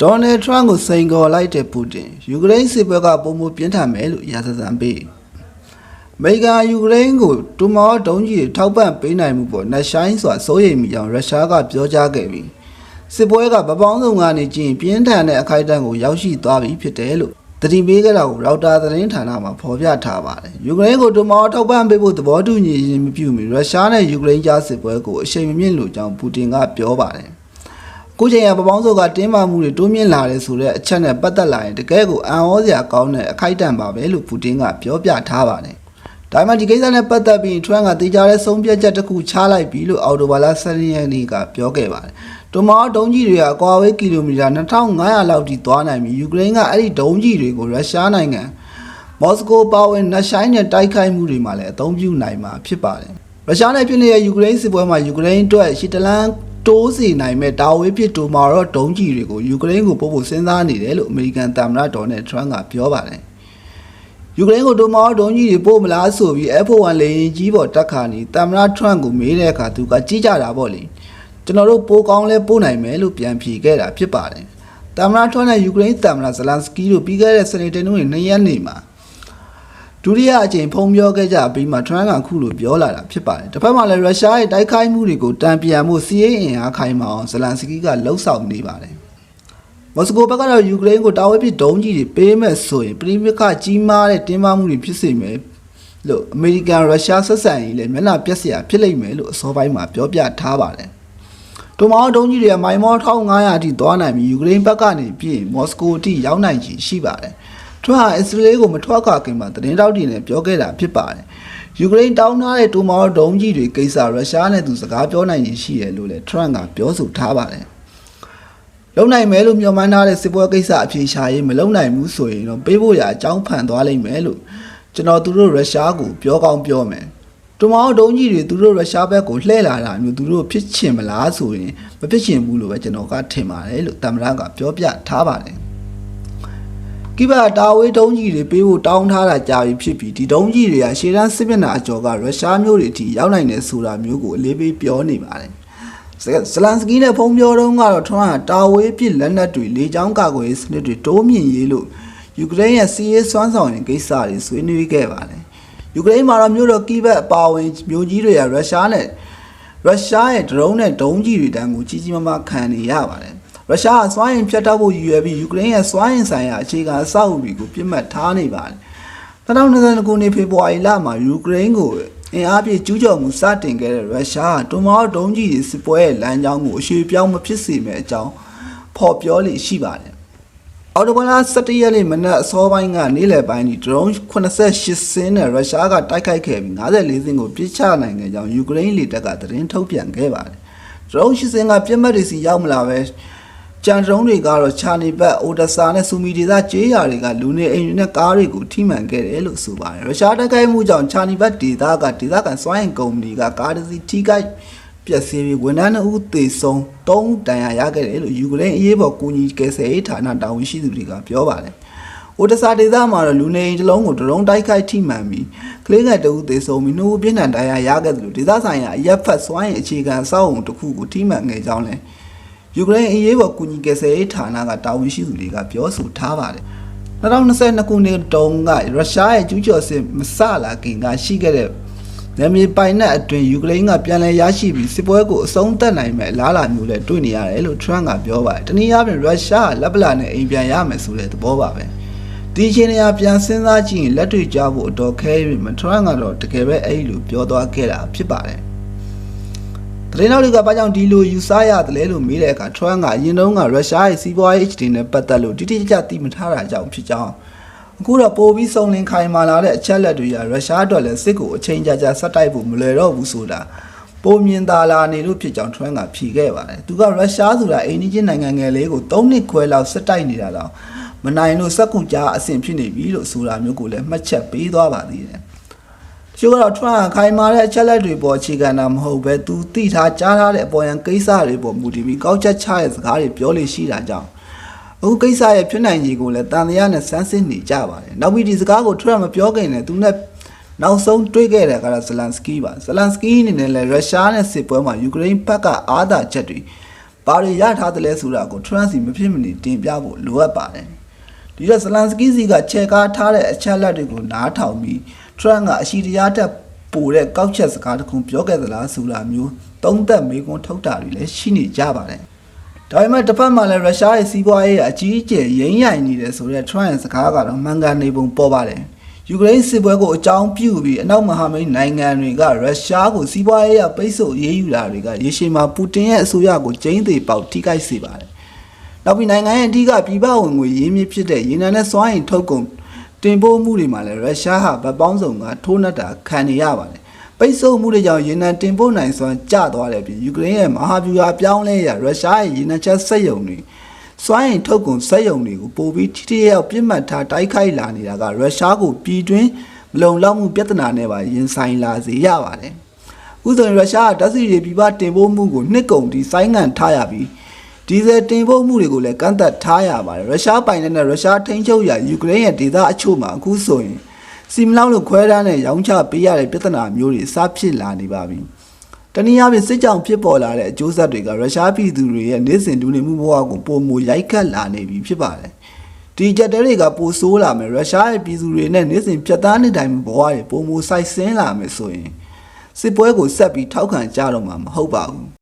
ဒေါ်နယ်ထရန့်ကိုစိန်ခေါ်လိုက်တဲ့ပူတင်ယူကရိန်းစစ်ပွဲကပုံမပြင်းထန်မယ်လို့ရာဇသံပေးအမေရိကန်ယူကရိန်းကိုတူမောဒုံးကြီးတွေထောက်ပံ့ပေးနိုင်မှုပေါ်နှရှိုင်းစွာစိုးရိမ်မိကြောင်းရုရှားကပြောကြားခဲ့ပြီးစစ်ပွဲကဗပောင်းဆောင်ကနေကြည့်ရင်ပြင်းထန်တဲ့အခိုက်အတန့်ကိုရောက်ရှိသွားပြီဖြစ်တယ်လို့တတိပေးကြတာကိုရောက်တာသတင်းဌာနမှာဖော်ပြထားပါတယ်ယူကရိန်းကိုတူမောထောက်ပံ့ပေးဖို့သဘောတူညီခြင်းမပြုမီရုရှားနဲ့ယူကရိန်းကြားစစ်ပွဲကိုအရှိန်မမြင့်လို့ကြောင်းပူတင်ကပြောပါတယ် အခုချိန်ကပပောင်းစုပ်ကတင်းမာမှုတွေတိုးမြင့်လာတယ်ဆိုတဲ့အချက်နဲ့ပတ်သက်လာရင်တကယ်ကိုအံ့ဩစရာကောင်းတဲ့အခိုက်အတန့်ပါပဲလို့ပူတင်ကပြောပြထားပါတယ်။ဒါမှဒီကိစ္စနဲ့ပတ်သက်ပြီးထရန့်ကတေချာတဲ့ဆုံးဖြတ်ချက်တစ်ခုချလိုက်ပြီလို့အော်တိုဘာလ12ရက်နေ့ကပြောခဲ့ပါတယ်။တိုမာဒုံးကြီးတွေကအကွာဝေးကီလိုမီတာ2500လောက်ထိသွားနိုင်ပြီးယူကရိန်းကအဲ့ဒီဒုံးကြီးတွေကိုရုရှားနိုင်ငံမော်စကိုပါဝင်နှရှိုင်းနဲ့တိုက်ခိုက်မှုတွေမှာလည်းအသုံးပြုနိုင်မှာဖြစ်ပါတယ်။ရုရှားနဲ့ဖြစ်နေတဲ့ယူကရိန်းစစ်ပွဲမှာယူကရိန်းအတွက်ရှီတလန် တိုးစီနိုင်မဲ့တာဝေးဖြစ်တိုမာတော့ဒုံးကြီးတွေကိုယူကရိန်းကိုပို့ဖို့စဉ်းစားနေတယ်လို့အမေရိကန်သမ္မတဒေါ်နယ်ထရန့်ကပြောပါတယ်။ယူကရိန်းကိုတိုမာတော့ဒုံးကြီးတွေပို့မလားဆိုပြီး F1 လေယာဉ်ကြီးပေါ်တက်ခါနေသမ္မတထရန့်ကိုမေးတဲ့အခါသူကကြီးကြတာပေါ့လေ။ကျွန်တော်တို့ပိုးကောင်းလဲပို့နိုင်မယ်လို့ပြန်ဖြေခဲ့တာဖြစ်ပါတယ်။သမ္မတထရန့်နဲ့ယူကရိန်းသမ္မတဇလန်စကီတို့ပြီးခဲ့တဲ့စနေတနင်္ဂနွေနေ့ရက်နေ့မှာ ဒုတိယအကြိမ်ဖုံပြောခဲ့ကြပြီးမှထရန့်ကခုလိုပြောလာတာဖြစ်ပါတယ်တစ်ဖက်မှာလည်းရုရှားရဲ့တိုက်ခိုက်မှုတွေကိုတံပြန်မှုစီးရေးအင်အားခိုင်မာအောင်ဇလန်စကီကလှုံ့ဆော်နေပါတယ်မော်စကိုဘက်ကတော့ယူကရိန်းကိုတာဝဲပစ်ဒုံးကြီးတွေပေးမဲ့ဆိုရင်ပြည်ပခကြီးမားတဲ့တင်းမာမှုတွေဖြစ်စေမယ်လို့အမေရိကန်ရုရှားဆက်ဆံရေးလည်းမျက်နှာပြက်စရာဖြစ်လိမ့်မယ်လို့အစောပိုင်းမှာပြောပြထားပါတယ်တိုမောဒုံးကြီးတွေကမိုင်မော1500အထိသွားနိုင်ပြီးယူကရိန်းဘက်ကနေပြည်မော်စကိုအထိရောက်နိုင်ချေရှိပါတယ်။ ထွန်းဟာအစ္စရေးကိုမထွက်ခွာခင်မှာသတင်းတောက်တွေနဲ့ပြောခဲ့တာဖြစ်ပါတယ်။ယူကရိန်းတောင်းထားတဲ့တိုမောဒုံးကြီးတွေကိစ္စရုရှားနဲ့သူစကားပြောနိုင်ရရှိတယ်လို့လည်းထရန့်ကပြောဆိုထားပါတယ်။လုံနိုင်မယ်လို့မျှော်မှန်းထားတဲ့စစ်ပွဲကိစ္စအဖြေရှာရေးမလုံနိုင်ဘူးဆိုရင်တော့ပေးဖို့ရအကြောင်းဖန်သွားလိမ့်မယ်လို့ကျွန်တော်သူတို့ရုရှားကိုပြောကောင်းပြောမယ်။တိုမောဒုံးကြီးတွေသူတို့ရုရှားဘက်ကိုလှည့်လာတာမျိုးသူတို့ဖြစ်ချင်မလားဆိုရင်မဖြစ်ချင်ဘူးလို့ပဲကျွန်တော်ကထင်ပါတယ်လို့တမ္မရကပြောပြထားပါတယ်။ ကိဗာတာဝေးဒုံးကြီးတွေပေးဖို့တောင်းထားတာကြာပြီဖြစ်ပြီးဒီဒုံးကြီးတွေကရှေ့တန်းစစ်မျက်နှာအကျော်ကရုရှားမျိုးတွေအထိရောက်နိုင်တယ်ဆိုတာမျိုးကိုအလေးပေးပြောနေပါတယ်။ဇလန်စကီနဲ့ဖုံပြောတော့ကတော့ထွန်းကတာဝေးပစ်လက်နက်တွေလေကြောင်းကာကွယ်ရေးစနစ်တွေတိုးမြင့်ရေးလို့ယူကရိန်းရဲ့စီးရေးစွမ်းဆောင်ရင်ကိစ္စတွေဆွေးနွေးခဲ့ပါတယ်။ယူကရိန်းမှာတော့မြို့တော်ကီဗက်အပါအဝင်မြို့ကြီးတွေကရုရှားနဲ့ရုရှားရဲ့ဒရုန်းနဲ့ဒုံးကြီးတွေတန်းကိုကြီးကြီးမားမားခံနေရပါတယ်။ ရုရှားကစွမ်းအင်ဖြတ်တောက်ဖို့ရည်ရွယ်ပြီးယူကရိန်းရဲ့စွမ်းအင်ဆိုင်ရာအခြေခံအဆောက်အဦတွေကိုပြစ်မှတ်ထားနေပါတယ်။2022ခုနှစ်ဖေဖော်ဝါရီလမှာယူကရိန်းကိုအင်အားပြည့်ကျူးကျော်မှုစတင်ခဲ့တဲ့ရုရှားကတွန်မောဒုံးကြီးတွေစစ်ပွဲရဲ့လမ်းကြောင်းကိုအရွှေ့ပြောင်းမဖြစ်စေမယ့်အကြောင်းဖော်ပြောလိရှိပါတယ်။အော်တိုဘာလ17ရက်နေ့မနက်အစောပိုင်းကနေ့လယ်ပိုင်းဒီ drone 88စင်းနဲ့ရုရှားကတိုက်ခိုက်ခဲ့ပြီး54စင်းကိုပြစ်ချနိုင်ခဲ့ကြောင်းယူကရိန်းလေတပ်ကသတင်းထုတ်ပြန်ခဲ့ပါတယ်။ drone 8စင်းကပြစ်မှတ်တွေစီရောက်မလာပဲ ကြံ drone တွေကတော့ချာနေဘက်အိုဒဆာနဲ့စူမီဒေသကျေးရွာတွေကလူနေအိမ်တွေနဲ့ကားတွေကိုထိမှန်ခဲ့တယ်လို့ဆိုပါတယ်။ရုရှားတိုက်ခိုက်မှုကြောင့်ချာနေဘက်ဒေသကဒေသခံစွမ်းအင်ကုမ္ပဏီကကားတစ်စီးထိခိုက်ပျက်စီးပြီးဝန်ထမ်း2ဦးသေဆုံး3ဦးဒဏ်ရာရခဲ့တယ်လို့ယူကရိန်းအရေးပေါ်ကူညီကယ်ဆယ်ရေးဌာနတာဝန်ရှိသူတွေကပြောပါတယ်။အိုတဆာဒေသမှာတော့လူနေအိမ်တစ်လုံးကိုဒရုန်းတိုက်ခိုက်ထိမှန်ပြီးကလေးငယ်2ဦးသေဆုံးပြီး2ဦးပြင်းထန်ဒဏ်ရာရခဲ့တယ်လို့ဒေသဆိုင်ရာအရက်ဖတ်စွမ်းရင်အခြေခံအဆောက်အုံတစ်ခုကိုထိမှန်ခဲ့ကြောင်းလည်း ယူကရိန်းအရေးပေါ်ကူညီကယ်ဆယ်ရေးဌာနကတာဝန်ရှိသူတွေကပြောဆိုထားပါတယ်။2022ခုနှစ်တုန်းကရုရှားရဲ့ကျူးကျော်စစ်မစလာခင်ကရှိခဲ့တဲ့နယ်မြေပိုင်နက်အတွင်းယူကရိန်းကပြန်လည်ရရှိပြီးစစ်ပွဲကိုအဆုံးသတ်နိုင်မဲ့အလားအလာမျိုးလည်းတွေ့နေရတယ်လို့ထရန့်ကပြောပါတယ်။တနည်းအားဖြင့်ရုရှားကလက်ပလာနဲ့အိမ်ပြန်ရမယ်ဆိုတဲ့သဘောပါပဲ။ဒီအချိန်နေရာပြန်စဉ်းစားကြည့်ရင်လက်တွေ့ကြဖို့အတော်ခဲပြီမထရန့်ကတော့တကယ်ပဲအဲ့လိုပြောသွားခဲ့တာဖြစ်ပါတယ်။ သတင်းတော်တွေကဘာကြောင့်ဒီလိုယူဆရတယ်လဲလို့မေးတဲ့အခါထရန့်ကအရင်တုန်းကရုရှားရဲ့စီးပွားရေးအခြေအနေနဲ့ပတ်သက်လို့တိတိကျကျသိမထားတာကြောင့်ဖြစ်ကြောင်းအခုတော့ပိုပြီးစုံလင်ခိုင်မာလာတဲ့အချက်လက်တွေကရုရှားအတွက်လည်းစစ်ကိုအချိန်ကြာကြာဆက်တိုက်ဖို့မလွယ်တော့ဘူးဆိုတာပုံမြင်သာလာနေလို့ဖြစ်ကြောင်းထရန့်ကဖြေခဲ့ပါတယ်။သူကရုရှားဆိုတာအိန္ဒိချင်းနိုင်ငံငယ်လေးကို၃နှစ်ခွဲလောက်ဆက်တိုက်နေတာတော့မနိုင်လို့စက်ကူကြားအဆင်ဖြစ်နေပြီလို့ဆိုတာမျိုးကိုလည်းမှတ်ချက်ပေးသွားပါသေးတယ်။ ချို့ကတော့ထရန့်ကခိုင်မာတဲ့အချက်လက်တွေပေါ်အခြေခံတာမဟုတ်ပဲသူသိထားကြားထားတဲ့အပေါ်ယံကိစ္စတွေပေါ်မူတည်ပြီးကောက်ချက်ချတဲ့စကားတွေပြောလို့ရှိတာကြောင့်အခုကိစ္စရဲ့ဖြစ်နိုင်ခြေကိုလည်းတန်တရားနဲ့စမ်းစစ်နေကြပါတယ်။နောက်ပြီးဒီစကားကိုထရမပြောခင်နဲ့သူနဲ့နောက်ဆုံးတွေ့ခဲ့တဲ့ကတော့ဇလန်စကီပါ။ဇလန်စကီအနေနဲ့လည်းရုရှားနဲ့စစ်ပွဲမှာယူကရိန်းဘက်ကအားသာချက်တွေဘာတွေရထားတယ်လဲဆိုတာကို Trump စီမဖြစ်မနေတင်ပြဖို့လိုအပ်ပါတယ်ဒီတော့ဇလန်စကီစီကချေကားထားတဲ့အချက်လက်တွေကိုနားထောင်ပြီး Trump ကအရှိတရားတက်ပိုတဲ့ကောက်ချက်စကားတစ်ခုပြောခဲ့သလားဆိုတာမျိုးသုံးသက်မေးခွန်းထုတ်တာတွေလည်းရှိနေကြပါတယ်ဒါပေမဲ့တစ်ဖက်မှာလည်းရုရှားရဲ့စီးပွားရေးအကြီးအကျယ်ရိမ့်ရိုင်နေတယ်ဆိုတော့ Trump ရဲ့စကားကတော့မှန်ကန်နေပုံပေါ်ပါတယ်ယူကရိန်းစစ်ပွဲကိုအကြောင်းပြုပြီးအနောက်မဟာမိတ်နိုင်ငံတွေကရုရှားကိုစီးပွားရေးအပိတ်ဆို့ရေးယူတာတွေကရေရှည်မှာပူတင်ရဲ့အစိုးရကိုကျင်းသေးပေါက်ထိခိုက်စေပါတယ်။နောက်ပြီးနိုင်ငံရဲ့အဓိကပြည်ပဝင်ငွေရင်းမြစ်ဖြစ်တဲ့ရေနံနဲ့စွမ်းအင်ထုတ်ကုန် တင်ပို့မှုတွေမှာလည်းရုရှားဟာဗတ်ပေါင်းစုံကထိုးနှက်တာခံနေရပါတယ်။ပိတ်ဆို့မှုတွေကြောင့်ရေနံတင်ပို့နိုင်စွမ်းကျသွားတယ်ပြီးယူကရိန်းရဲ့မဟာဗျူဟာပြောင်းလဲရရုရှားရဲ့ရေနံချက်စက်ရုံတွေစွမ်းအင်ထုတ်ကုန်စက်ရုံတွေကိုပို့ပြီးထိထိရောက်ပြစ်မှတ်ထားတိုက်ခိုက်လာနေတာကရုရှားကိုပြည်တွင်းမလုံလောက်မှုပြဿနာနဲ့ပါရင်ဆိုင်လာစေရပါတယ်။ဥဆိုရင်ရုရှားကဓာတ်ဆီတွေပြည်ပတင်ပို့မှုကိုနှစ်ကုန်ထိဆိုင်းငံ့ထားရပြီး ဒီဇယ်တင်ပို့မှုတွေကိုလည်းကန့်သက်ထားရပါတယ်။ရုရှားပိုင်တဲ့နဲ့ရုရှားထိန်းချုပ်ရာယူကရိန်းရဲ့ဒေသအချို့မှာအခုဆိုရင်စီမလောက်လို့ခွဲတန်းနဲ့ရောင်းချပေးရတဲ့ပြဿနာမျိုးတွေစဖြစ်လာနေပါပြီ။တနည်းအားဖြင့်စစ်ကြောင်ဖြစ်ပေါ်လာတဲ့အကျိုးဆက်တွေကရုရှားပြည်သူတွေရဲ့နေ့စဉ်ဒူနေမှုဘဝကိုပုံမရိုက်ခတ်လာနေပြီဖြစ်ပါတယ်။ဒီကြက်တဲတွေကပိုဆိုးလာမယ်ရုရှားရဲ့ပြည်သူတွေနဲ့နေ့စဉ်ဖြတ်သားနေတိုင်းဘဝတွေပုံမဆိုင်ဆင်းလာမယ်ဆိုရင်စစ်ပွဲကိုဆက်ပြီးထောက်ခံကြတော့မှာမဟုတ်ပါဘူး